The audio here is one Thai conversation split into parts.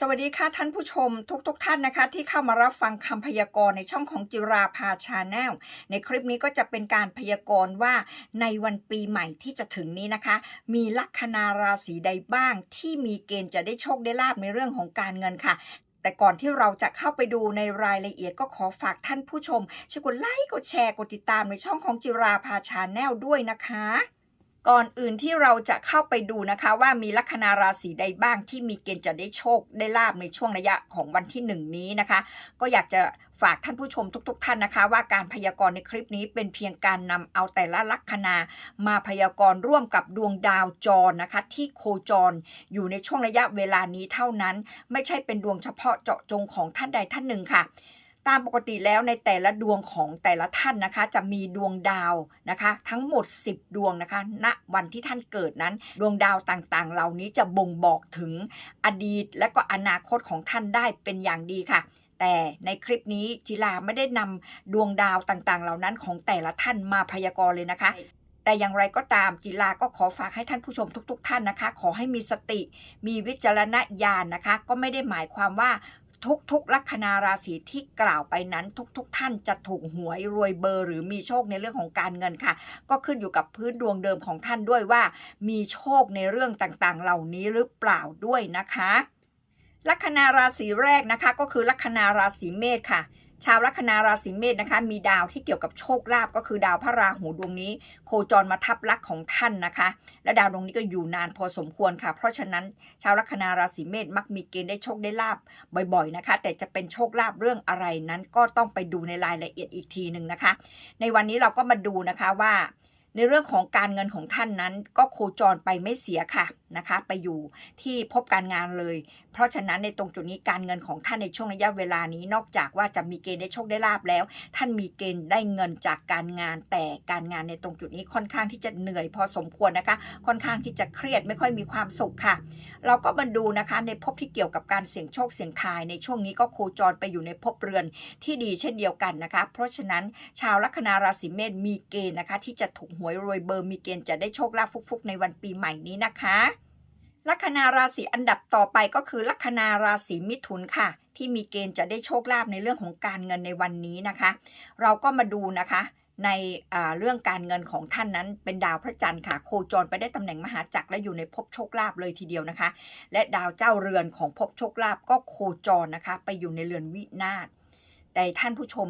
สวัสดีค่ะท่านผู้ชมทุกๆทท่านนะคะ ที่เข้ามารับฟังคำพยากรณ์ในช่องของจิราภาชาแนลในคลิปนี้ก็จะเป็นการพยากรณ์ว่าในวันปีใหม่ที่จะถึงนี้นะคะ มีลัคนาราศีใดบ้าง ที่มีเกณฑ์จะได้โชคได้ลาบในเรื่องของการเงินค่ะแต่ก่อนที่เราจะเข้าไปดูในรายละเอียดก็ขอฝากท่านผู้ชมช่วยกดไลค์กดแชร์กดติดตามในช่องของจิราภาชาแนลด้วยนะคะ ก่อนอื่นที่เราจะเข้าไปดูนะคะว่ามีลัคนาราศีใดบ้างที่มีเกณฑ์จะได้โชคได้ลาบในช่วงระยะของวันที่หนึ่งนี้นะคะ ก็อยากจะฝากท่านผู้ชมทุกๆท่านนะคะ ว่าการพยากรณ์ในคลิปนี้เป็นเพียงการนำเอาแต่ละลัคนา มาพยากรณ์ร่วมกับดวงดาวจรนะคะ ที่โคจรอยู่ในช่วงระยะเวลานี้เท่านั้น ไม่ใช่เป็นดวงเฉพาะเจาะจงของท่านใดท่านหนึ่งค่ะ ตามปกติแล้วในแต่ละดวงของแต่ละท่านนะคะ จะมีดวงดาวนะคะ ทั้งหมด 10 ดวงนะคะณวันที่ท่านเกิดนั้น ดวงดาวต่างๆ เหล่านี้จะบ่งบอกถึงอดีตและก็อนาคตของท่านได้เป็นอย่างดีค่ะแต่ในคลิปนี้จิลาไม่ได้นำดวงดาวต่างๆ เหล่านั้นของแต่ละท่านมาพยากรณ์เลยนะคะ แต่อย่างไรก็ตามจิลาก็ขอฝากให้ท่านผู้ชมทุก ๆ ท่านนะคะ ขอให้มีสติ มีวิจารณญาณนะคะ ก็ไม่ได้หมายความว่า ทุกๆลัคนาราศีที่กล่าวไปนั้นทุกๆท่านจะถูกหวยรวยเบอร์หรือมีโชคในเรื่องของการเงินค่ะ ก็ขึ้นอยู่กับพื้นดวงเดิมของท่านด้วยว่า มีโชคในเรื่องต่างๆ เหล่านี้หรือเปล่าด้วยนะคะ ลัคนาราศีแรกนะคะ ก็คือลัคนาราศีเมษค่ะ ชาวลัคนาราศีเมษนะคะ มีดาวที่เกี่ยวกับโชคลาภก็คือดาวพระราหูดวงนี้ โคจรมาทับลักษณ์ของท่านนะคะ และดาวดวงนี้ก็อยู่นานพอสมควรค่ะ เพราะฉะนั้นชาวลัคนาราศีเมษมักมีเกณฑ์ได้โชคได้ลาบบ่อยๆนะคะ แต่จะเป็นโชคลาภเรื่องอะไรนั้นก็ต้องไปดูในรายละเอียดอีกทีหนึ่งนะคะ ในวันนี้เราก็มาดูนะคะว่า ในเรื่องของการเงินของท่านนั้นก็โคจรไปไม่เสียค่ะนะคะ ไปอยู่ที่พบการงานเลย เพราะฉะนั้นในตรงจุดนี้การเงินของท่านในช่วงระยะเวลานี้นอกจากว่าจะมีเกณฑ์ได้โชคได้ลาบแล้ว ท่านมีเกณฑ์ได้เงินจากการงาน แต่การงานในตรงจุดนี้ค่อนข้างที่จะเหนื่อยพอสมควรนะคะ ค่อนข้างที่จะเครียดไม่ค่อยมีความสุขค่ะ เราก็มาดูนะคะในภพที่เกี่ยวกับการเสี่ยงโชคเสี่ยงทาย ในช่วงนี้ก็โคจรไปอยู่ในภพเรือนที่ดีเช่นเดียวกันนะคะ เพราะฉะนั้นชาวลัคนาราศีเมษมีเกณฑ์นะคะ ที่จะถูกหวยรวยเบอร์มีเกณฑ์จะได้โชคลาภฟุกๆ ในวันปีใหม่นี้นะคะ ลัคนาราศีอันดับต่อไปก็คือลัคนาราศีมิถุนค่ะ ที่มีเกณฑ์จะได้โชคลาภในเรื่องของการเงินในวันนี้นะคะ เราก็มาดูนะคะในเรื่องการเงินของท่านนั้นเป็นดาวพระจันทร์ค่ะ โคจรไปได้ตำแหน่งมหาจักรและอยู่ในภพโชคลาภเลยทีเดียวนะคะ และดาวเจ้าเรือนของภพโชคลาภก็โคจรนะคะ ไปอยู่ในเรือนวินาศแต่ท่านผู้ชม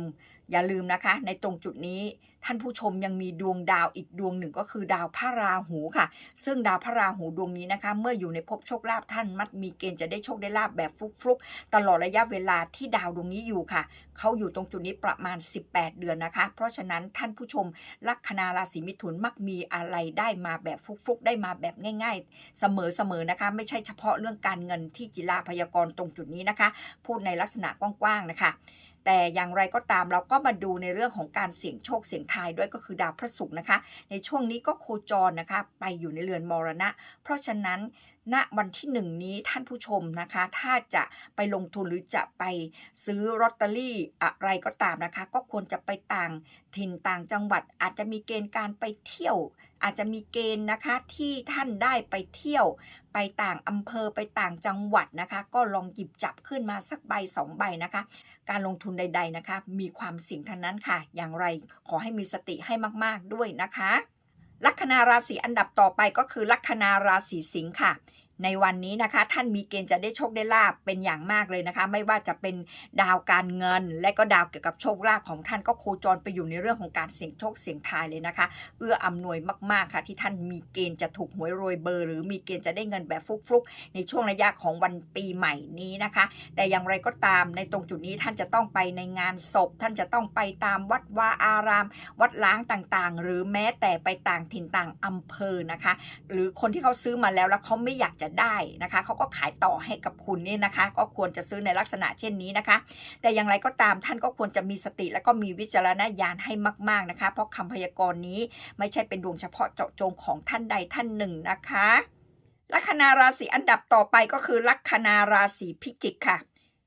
อย่าลืมนะคะ ในตรงจุดนี้ ท่านผู้ชมยังมีดวงดาวอีกดวงหนึ่งก็คือดาวพระราหูค่ะ ซึ่งดาวพระราหูดวงนี้นะคะ เมื่ออยู่ในภพโชคลาภท่านมักมีเกณฑ์จะได้โชคได้ลาบแบบฟลุกๆ ตลอดระยะเวลาที่ดาวดวงนี้อยู่ค่ะ เขาอยู่ตรงจุดนี้ประมาณ 18 เดือนนะคะ เพราะฉะนั้นท่านผู้ชมลัคนาราศีมิถุนมักมีอะไรได้มาแบบฟุกๆ ได้มาแบบง่าย ๆ เสมอๆนะคะ ไม่ใช่เฉพาะเรื่องการเงินที่จิลาพยากรณ์ตรงจุดนี้นะคะ พูดในลักษณะกว้างๆนะคะ แต่อย่างไรก็ตามเราก็มาดูในเรื่องของการเสี่ยงโชคเสี่ยงทายด้วยก็คือดาวพระศุกร์นะคะ ในช่วงนี้ก็โคจรนะคะ ไปอยู่ในเรือนมรณะ เพราะฉะนั้น ณวันที่หนึ่งนี้ท่านผู้ชมนะคะ ถ้าจะไปลงทุนหรือจะไปซื้อลอตเตอรี่อะไรก็ตามนะคะ ก็ควรจะไปต่างถิ่นต่างจังหวัด อาจจะมีเกณฑ์การไปเที่ยว อาจจะมีเกณฑ์นะคะที่ท่านได้ไปเที่ยว ไปต่างอำเภอไปต่างจังหวัดนะคะ ก็ลองหยิบจับขึ้นมาสักใบสองใบนะคะ การลงทุนใด ๆนะคะ มีความเสี่ยงทั้งนั้นค่ะ อย่างไรขอให้มีสติให้มาก ๆด้วยนะคะ ลัคนาราศีอันดับต่อไปก็คือลัคนาราศีสิงค์ค่ะ ในวันนี้นะคะ ท่านมีเกณฑ์จะได้โชคได้ลาบเป็นอย่างมากเลยนะคะ ไม่ว่าจะเป็นดาวการเงิน และก็ดาวเกี่ยวกับโชคลาภของท่านก็โคจรไปอยู่ในเรื่องของการเสี่ยงโชคเสี่ยงทายเลยนะคะ เอื้ออำนวยมากๆค่ะ ที่ท่านมีเกณฑ์จะถูกหวยรวยเบอร์ หรือมีเกณฑ์จะได้เงินแบบฟุกๆ ในช่วงระยะของวันปีใหม่นี้นะคะ แต่อย่างไรก็ตามในตรงจุดนี้ท่านจะต้องไปในงานศพ ท่านจะต้องไปตามวัดวาอาราม วัดล้างต่างๆ หรือแม้แต่ไปต่างถิ่นต่างอำเภอนะคะ หรือคนที่เขาซื้อมาแล้วแล้วเขาไม่อยากจะได้นะคะเขาก็ขายต่อให้กับคุณนี่นะคะ ก็ควรจะซื้อในลักษณะเช่นนี้นะคะ แต่อย่างไรก็ตามท่านก็ควรจะมีสติ และก็มีวิจารณญาณให้มาก ๆนะคะ เพราะคำพยากรณ์นี้ไม่ใช่เป็นดวงเฉพาะเจาะจงของท่านใดท่านหนึ่งนะคะลัคนาราศีอันดับต่อไปก็คือลัคนาราศีพิจิกค่ะ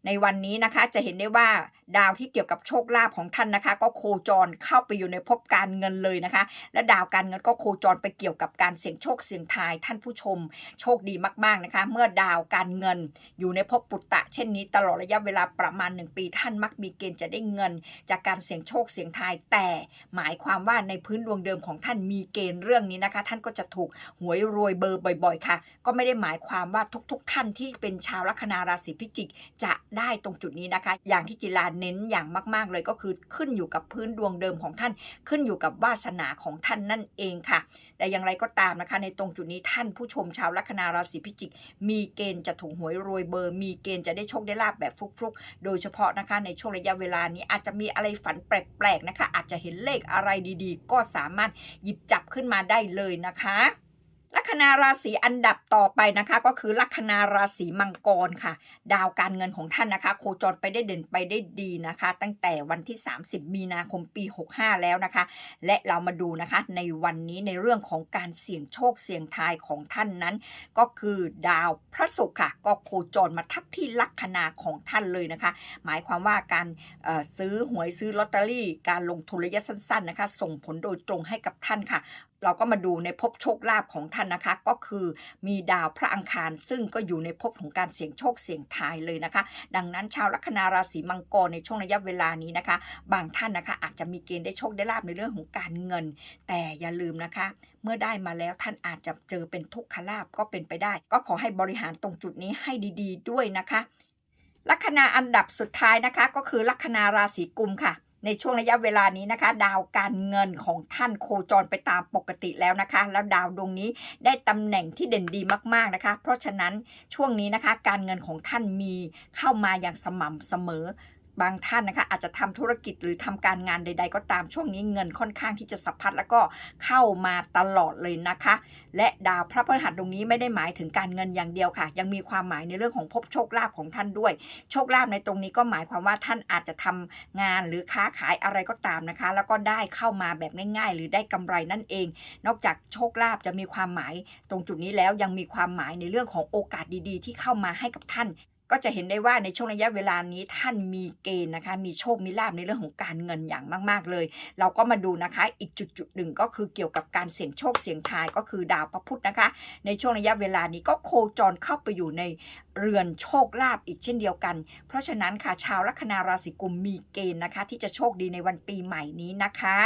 ในวันนี้นะคะจะเห็นได้ว่าดาวที่เกี่ยวกับโชคลาภของท่านนะคะ ก็โคจรเข้าไปอยู่ในภพการเงินเลยนะคะ และดาวการเงินก็โคจรไปเกี่ยวกับการเสี่ยงโชคเสี่ยงทายท่านผู้ชม โชคดีมากๆนะคะ เมื่อดาวการเงินอยู่ในภพปุตตะ เช่นนี้ตลอดระยะเวลาประมาณ 1 ปี ท่านมักมีเกณฑ์จะได้เงิน จากการเสี่ยงโชคเสี่ยงทาย แต่หมายความว่าในพื้นดวงเดิมของท่านมีเกณฑ์เรื่องนี้นะคะ ท่านก็จะถูกหวยรวยเบอร์บ่อย ๆ ค่ะ ก็ไม่ได้หมายความว่าทุก ๆ ท่านที่เป็นชาวลัคนาราศีพิจิกจะได้ตรงจุดนี้นะคะ อย่างที่จิลาเน้นอย่างมาก ๆ เลยก็คือขึ้นอยู่กับพื้นดวงเดิมของท่าน ขึ้นอยู่กับวาสนาของท่านนั่นเองค่ะ แต่อย่างไรก็ตามนะคะ ในตรงจุดนี้ท่านผู้ชมชาวลัคนาราศีพิจิก มีเกณฑ์จะถูกหวยรวยเบอร์ มีเกณฑ์จะได้โชคได้ลาบแบบฟลุกๆ โดยเฉพาะนะคะในช่วงระยะเวลานี้อาจจะมีอะไรฝันแปลกๆนะคะ อาจจะเห็นเลขอะไรดีๆ ก็สามารถหยิบจับขึ้นมาได้เลยนะคะ ลัคนาราศีอันดับต่อไปนะคะ ก็คือลัคนาราศีมังกรค่ะ ดาวการเงินของท่านนะคะ โคจรไปได้เด่นไปได้ดีนะคะ ตั้งแต่วันที่ 30 มีนาคมปี 65 แล้วนะคะ และเรามาดูนะคะในวันนี้ในเรื่องของการเสี่ยงโชคเสี่ยงทายของท่านนั้น ก็คือดาวพระศุกร์ค่ะ ก็โคจรมาทับที่ลัคนาของท่านเลยนะคะ หมายความว่าการซื้อหวยซื้อลอตเตอรี่ การลงทุนระยะสั้น ๆนะคะ ส่งผลโดยตรงให้กับท่านค่ะ เราก็มาดูในภพโชคลาภของท่านนะคะ ก็คือมีดาวพระอังคาร ซึ่งก็อยู่ในภพของการเสี่ยงโชคเสี่ยงทายเลยนะคะ ดังนั้นชาวลัคนาราศีมังกรในช่วงระยะเวลานี้นะคะ บางท่านนะคะอาจจะมีเกณฑ์ได้โชคได้ลาบในเรื่องของการเงิน แต่อย่าลืมนะคะ เมื่อได้มาแล้วท่านอาจจะเจอเป็นทุกขลาบก็เป็นไปได้ ก็ขอให้บริหารตรงจุดนี้ให้ดี ๆ ด้วยนะคะลัคนาอันดับสุดท้ายนะคะ ก็คือลัคนาราศีกุมค่ะ ในช่วงระยะเวลานี้นะคะ ดาวการเงินของท่านโคจรไปตามปกติแล้วนะคะ แล้วดาวดวงนี้ได้ตำแหน่งที่เด่นดีมากๆนะคะ เพราะฉะนั้นช่วงนี้นะคะ การเงินของท่านมีเข้ามาอย่างสม่ำเสมอ บางท่านนะคะอาจจะทำธุรกิจหรือทำการงานใด ๆ ก็ตามช่วงนี้เงินค่อนข้างที่จะสะพัดแล้วก็เข้ามาตลอดเลยนะคะ และดาวพระพฤหัสตรงนี้ไม่ได้หมายถึงการเงินอย่างเดียวค่ะ ยังมีความหมายในเรื่องของภพโชคลาภของท่านด้วย โชคลาภในตรงนี้ก็หมายความว่าท่านอาจจะทำงานหรือค้าขายอะไรก็ตามนะคะ แล้วก็ได้เข้ามาแบบง่าย ๆ หรือได้กำไรนั่นเอง นอกจากโชคลาภจะมีความหมายตรงจุดนี้แล้วยังมีความหมายในเรื่องของโอกาสดีๆ ที่เข้ามาให้กับท่าน ก็จะเห็นได้ว่าในช่วงระยะเวลานี้ท่านมีเกณฑ์นะคะ มีโชค มีลาภในเรื่องของการเงินอย่างมาก ๆ เลย เราก็มาดูนะคะ อีกจุดจุดหนึ่งก็คือเกี่ยวกับการเสี่ยงโชคเสี่ยงทายก็คือดาวพระพุธนะคะ ในช่วงระยะเวลานี้ก็โคจรเข้าไปอยู่ในเรือนโชคลาภอีกเช่นเดียวกัน เพราะฉะนั้นค่ะชาวลัคนาราศีกุมมีเกณฑ์นะคะ ที่จะโชคดีในวันปีใหม่นี้นะคะ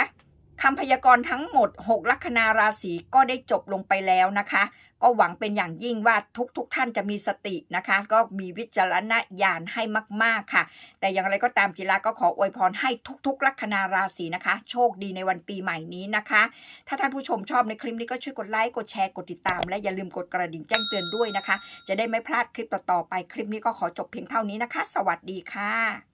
คำพยากรณ์ทั้งหมด 6 ลัคนาราศีก็ได้จบลงไปแล้วนะคะ ก็หวังเป็นอย่างยิ่งว่าทุกๆทท่านจะมีสตินะคะ ก็มีวิจารณญาณให้มาก ๆค่ะ แต่อย่างไรก็ตามจิราก็ขออวยพรให้ทุก ๆ ลัคนาราศีนะคะ โชคดีในวันปีใหม่นี้นะคะ ถ้าท่านผู้ชมชอบในคลิปนี้ก็ช่วยกดไลค์กดแชร์กดติดตาม และอย่าลืมกดกระดิ่งแจ้งเตือนด้วยนะคะ จะได้ไม่พลาดคลิปต่อๆไปคลิปนี้ก็ขอจบเพียงเท่านี้นะคะ สวัสดีค่ะ